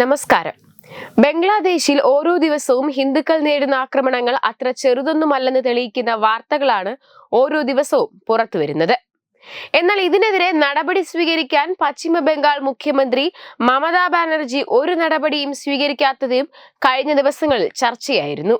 നമസ്കാരം. ബംഗ്ലാദേശിൽ ഓരോ ദിവസവും ഹിന്ദുക്കൾ നേരിടുന്ന ആക്രമണങ്ങൾ അത്ര ചെറുതൊന്നുമല്ലെന്ന് തെളിയിക്കുന്ന വാർത്തകളാണ് ഓരോ ദിവസവും പുറത്തുവരുന്നത് എന്നാൽ ഇതിനെതിരെ നടപടി സ്വീകരിക്കാൻ പശ്ചിമ ബംഗാൾ മുഖ്യമന്ത്രി മമതാ ബാനർജി ഒരു നടപടിയും സ്വീകരിക്കാത്തതും കഴിഞ്ഞ ദിവസങ്ങളിൽ ചർച്ചയായിരുന്നു.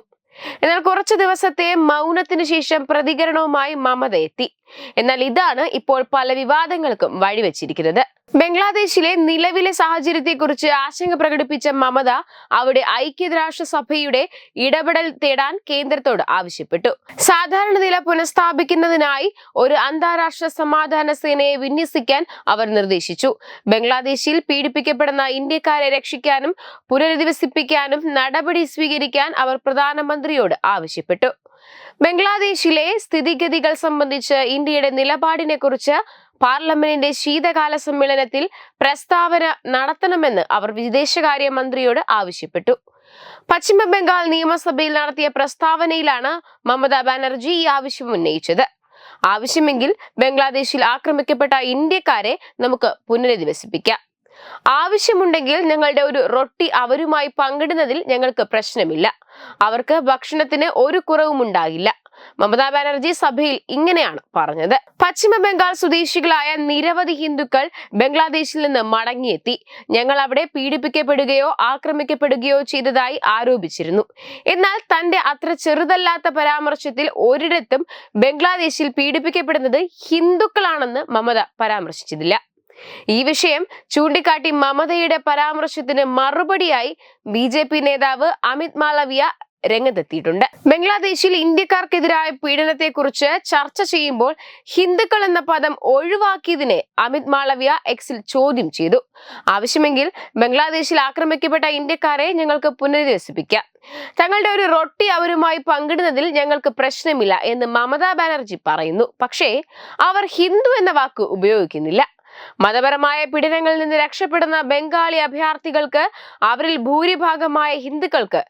എന്നാൽ കുറച്ചു ദിവസത്തെ മൗനത്തിനു ശേഷം പ്രതികരണവുമായി മമത എത്തി. എന്നാൽ ഇതാണ് ഇപ്പോൾ പല വിവാദങ്ങൾക്കും വഴിവെച്ചിരിക്കുന്നത്. ബംഗ്ലാദേശിലെ നിലവിലെ സാഹചര്യത്തെക്കുറിച്ച് ആശങ്ക പ്രകടിപ്പിച്ച മമത അവിടെ ഐക്യരാഷ്ട്ര സഭയുടെ ഇടപെടൽ തേടാൻ കേന്ദ്രത്തോട് ആവശ്യപ്പെട്ടു. സാധാരണ നില പുനഃസ്ഥാപിക്കുന്നതിനായി ഒരു അന്താരാഷ്ട്ര സമാധാന സേനയെ വിന്യസിക്കാൻ അവർ നിർദ്ദേശിച്ചു. ബംഗ്ലാദേശിൽ പീഡിപ്പിക്കപ്പെടുന്ന ഇന്ത്യക്കാരെ രക്ഷിക്കാനും പുനരധിവസിപ്പിക്കാനും നടപടി സ്വീകരിക്കാൻ അവർ പ്രധാനമന്ത്രിയോട് ആവശ്യപ്പെട്ടു. ബംഗ്ലാദേശിലെ സ്ഥിതിഗതികൾ സംബന്ധിച്ച് ഇന്ത്യയുടെ നിലപാടിനെ കുറിച്ച് പാർലമെന്റിന്റെ ശീതകാല സമ്മേളനത്തിൽ പ്രസ്താവന നടത്തണമെന്ന് അവർ വിദേശകാര്യമന്ത്രിയോട് ആവശ്യപ്പെട്ടു. പശ്ചിമ ബംഗാൾ നിയമസഭയിൽ നടത്തിയ പ്രസ്താവനയിലാണ് മമതാ ബാനർജി ഈ ആവശ്യം ഉന്നയിച്ചത്. ആവശ്യമെങ്കിൽ ബംഗ്ലാദേശിൽ ആക്രമിക്കപ്പെട്ട ഇന്ത്യക്കാരെ നമുക്ക് പുനരധിവസിപ്പിക്കാം. ആവശ്യമുണ്ടെങ്കിൽ ഞങ്ങളുടെ ഒരു റൊട്ടി അവരുമായി പങ്കിടുന്നതിൽ ഞങ്ങൾക്ക് പ്രശ്നമില്ല. അവർക്ക് ഭക്ഷണത്തിന് ഒരു കുറവും ഉണ്ടാകില്ല. മമതാ ബാനർജി സഭയിൽ ഇങ്ങനെയാണ് പറഞ്ഞത്. പശ്ചിമ ബംഗാൾ സ്വദേശികളായ നിരവധി ഹിന്ദുക്കൾ ബംഗ്ലാദേശിൽ നിന്ന് മടങ്ങിയെത്തി. ഞങ്ങൾ അവിടെ പീഡിപ്പിക്കപ്പെടുകയോ ആക്രമിക്കപ്പെടുകയോ ചെയ്തതായി ആരോപിച്ചിരുന്നു. എന്നാൽ തന്റെ അത്ര ചെറുതല്ലാത്ത പരാമർശത്തിൽ ഒരിടത്തും ബംഗ്ലാദേശിൽ പീഡിപ്പിക്കപ്പെടുന്നത് ഹിന്ദുക്കളാണെന്ന് മമത പരാമർശിച്ചതില്ല ഈ വിഷയം ചൂണ്ടിക്കാട്ടി മമതയുടെ പരാമർശത്തിന് മറുപടിയായി ബി ജെ പി നേതാവ് അമിത് മാളവിയ രംഗത്തെത്തിയിട്ടുണ്ട്. ബംഗ്ലാദേശിൽ ഇന്ത്യക്കാർക്കെതിരായ പീഡനത്തെക്കുറിച്ച് ചർച്ച ചെയ്യുമ്പോൾ ഹിന്ദുക്കൾ എന്ന പദം ഒഴിവാക്കിയതിനെ അമിത് മാളവിയ എക്സിൽ ചോദ്യം ചെയ്തു. ആവശ്യമെങ്കിൽ ബംഗ്ലാദേശിൽ ആക്രമിക്കപ്പെട്ട ഇന്ത്യക്കാരെ ഞങ്ങൾക്ക് പുനരധിവസിപ്പിക്കാം. തങ്ങളുടെ ഒരു റൊട്ടി അവരുമായി പങ്കിടുന്നതിൽ ഞങ്ങൾക്ക് പ്രശ്നമില്ല എന്ന് മമതാ ബാനർജി പറയുന്നു. പക്ഷേ അവർ ഹിന്ദു എന്ന വാക്ക് ഉപയോഗിക്കുന്നില്ല. മതപരമായ പീഡനങ്ങളിൽ നിന്ന് രക്ഷപ്പെടുന്ന ബംഗാളി അഭയാർത്ഥികൾക്ക് അവരിൽ ഭൂരിഭാഗമായ ഹിന്ദുക്കൾക്ക്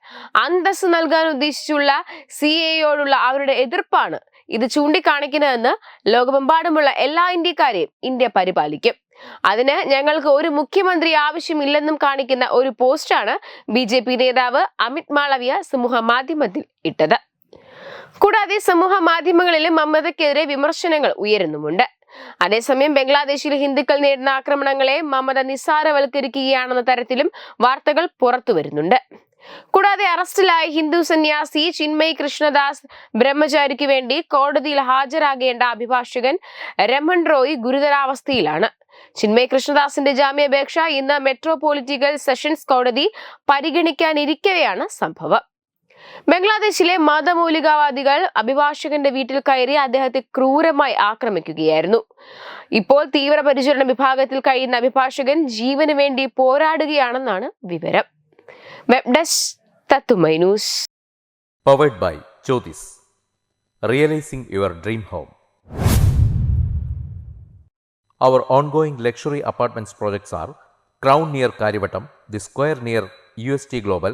അന്തസ് നൽകാൻ ഉദ്ദേശിച്ചുള്ള സി എയോടുള്ള അവരുടെ എതിർപ്പാണ് ഇത് ചൂണ്ടിക്കാണിക്കുന്നതെന്ന് ലോകമെമ്പാടുമുള്ള എല്ലാ ഇന്ത്യക്കാരെയും ഇന്ത്യ പരിപാലിക്കും. അതിന് ഞങ്ങൾക്ക് ഒരു മുഖ്യമന്ത്രി ആവശ്യമില്ലെന്നും കാണിക്കുന്ന ഒരു പോസ്റ്റാണ് ബി ജെ പി നേതാവ് അമിത് മാളവിയ സമൂഹ മാധ്യമത്തിൽ ഇട്ടത്. കൂടാതെ സമൂഹ മാധ്യമങ്ങളിലും മമതയ്ക്കെതിരെ വിമർശനങ്ങൾ ഉയരുന്നുമുണ്ട്. അതേസമയം ബംഗ്ലാദേശിൽ ഹിന്ദുക്കൾ നേരിടുന്ന ആക്രമണങ്ങളെ മമത നിസ്സാരവൽക്കരിക്കുകയാണെന്ന തരത്തിലും വാർത്തകൾ പുറത്തു വരുന്നുണ്ട്. കൂടാതെ അറസ്റ്റിലായ ഹിന്ദു സന്യാസി ചിന്മയ് കൃഷ്ണദാസ് ബ്രഹ്മചാരിക്ക് വേണ്ടി കോടതിയിൽ ഹാജരാകേണ്ട അഭിഭാഷകൻ രമൺ റോയ് ഗുരുതരാവസ്ഥയിലാണ്. ചിന്മയ് കൃഷ്ണദാസിന്റെ ജാമ്യാപേക്ഷ ഇന്ന് മെട്രോപൊളിറ്റിക്കൽ സെഷൻസ് കോടതി പരിഗണിക്കാനിരിക്കവെയാണ് സംഭവം. ബംഗ്ലാദേശിലെ മതമൗലികവാദികൾ അഭിഭാഷകന്റെ വീട്ടിൽ കയറി അദ്ദേഹത്തെ ക്രൂരമായി ആക്രമിക്കുകയായിരുന്നു. ഇപ്പോൾ തീവ്രപരിചരണ വിഭാഗത്തിൽ കഴിയുന്ന അഭിഭാഷകൻ ജീവന് വേണ്ടി പോരാടുകയാണെന്നാണ് വിവരം. വെബ് ഡെസ്ക് തത്തുമൈ by Jyothis realising your dream home our ongoing luxury apartments projects are crown near Karyavattom the square near U S T global